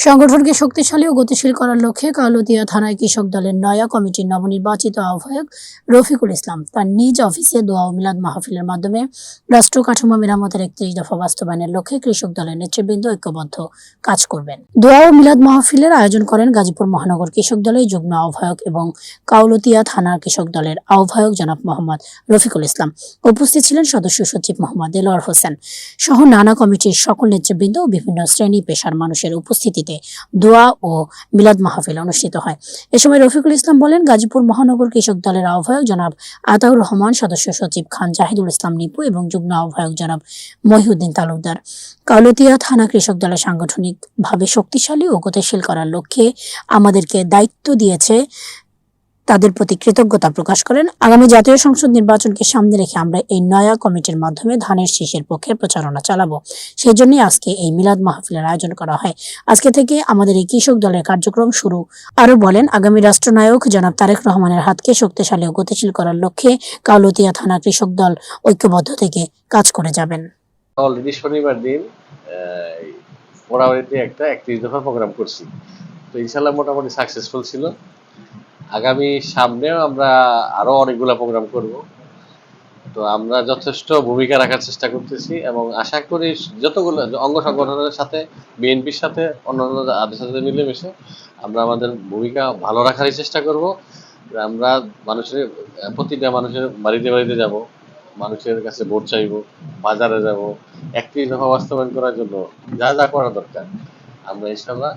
সংগঠনকে শক্তিশালী ও গতিশীল করার লক্ষ্যে কালুদিয়া থানায় কৃষক দলের নয়া কমিটির নবনির্বাচিত আহ্বায়ক রফিকুল ইসলাম তার নিজ অফিসে দোয়া ও মিলাদ মাহফিলের মাধ্যমে রাষ্ট্র কাঠামো মেরামতের একত্রিশ দফা বাস্তবায়নের লক্ষ্যে কৃষক দলের নেতৃবৃন্দ ঐক্যবদ্ধ কাজ করবেন। দোয়া ও মিলাদ মাহফিলের আয়োজন করেন গাজীপুর মহানগর কৃষক দলের যুগ্ম আহ্বায়ক এবং কাউলতিয়া থানার কৃষক দলের আহ্বায়ক জনাব মোহাম্মদ রফিকুল ইসলাম। উপস্থিত ছিলেন সদস্য সচিব মোহাম্মদ দেলোয়ার হোসেন সহ নানা কমিটির সকল নেতৃবৃন্দ ও বিভিন্ন শ্রেণি পেশার মানুষের উপস্থিতিতে দোয়া ও মিলাদ মাহফিল অনুষ্ঠিত হয়। এ সময় রফিকুল ইসলাম বলেন, গাজীপুর মহানগর কৃষক দলের আহ্বায়ক জনাব আতাউর রহমান, সদস্য সচিব খান জাহিদুল ইসলাম নিপু এবং যুগ্ম আহ্বায়ক জনাব মহিউদ্দিন তালুকদার। কাউলতিয়া থানা কৃষক দলের সাংগঠনিকভাবে শক্তিশালী ও গতিশীল করার লক্ষ্যে আমাদেরকে দায়িত্ব দিয়েছে তাদের প্রতি কৃতজ্ঞতা প্রকাশ করেন। আগামী জাতীয় সংসদ নির্বাচনকে সামনে রেখে আমরা এই নয়া কমিটির মাধ্যমে ধানের শীষের পক্ষে প্রচারণা চালাবো। সেই জন্যই আজকে এই মিলাদ মাহফিলের আয়োজন করা হয়। আজকে থেকে আমাদের এই কৃষক দলের কার্যক্রম শুরু। আরও বলেন আগামী রাষ্ট্রনায়ক জনাব তারেক রহমানের হাতকে শক্তিশালী ও গতিশীল করার লক্ষ্যে কাউলতিয়া থানা কৃষক দল ঐক্যবদ্ধ থেকে কাজ করে যাবেন। অলরেডি শনিবার দিন আহ, একটা একত্রিশ দফা প্রোগ্রাম করছি। তো ইনশাল্লাহ মোটামুটি সাকসেসফুল ছিল। আগামী সামনেও আমরা আরও অনেকগুলা প্রোগ্রাম করব। তো আমরা যথেষ্ট ভূমিকা রাখার চেষ্টা করতেছি এবং আশা করি যতগুলো অঙ্গ সংগঠনের সাথে, বিএনপির সাথে, অন্যান্য আদের সাথে মিলেমিশে আমরা আমাদের ভূমিকা ভালো রাখারই চেষ্টা করব। আমরা মানুষের, প্রতিটা মানুষের বাড়িতে বাড়িতে যাব, মানুষের কাছে ভোট চাইব, বাজারে যাব একত্রিশ দফা বাস্তবায়ন করার জন্য যা যা করা দরকার। আমরা ইনশাল্লাহ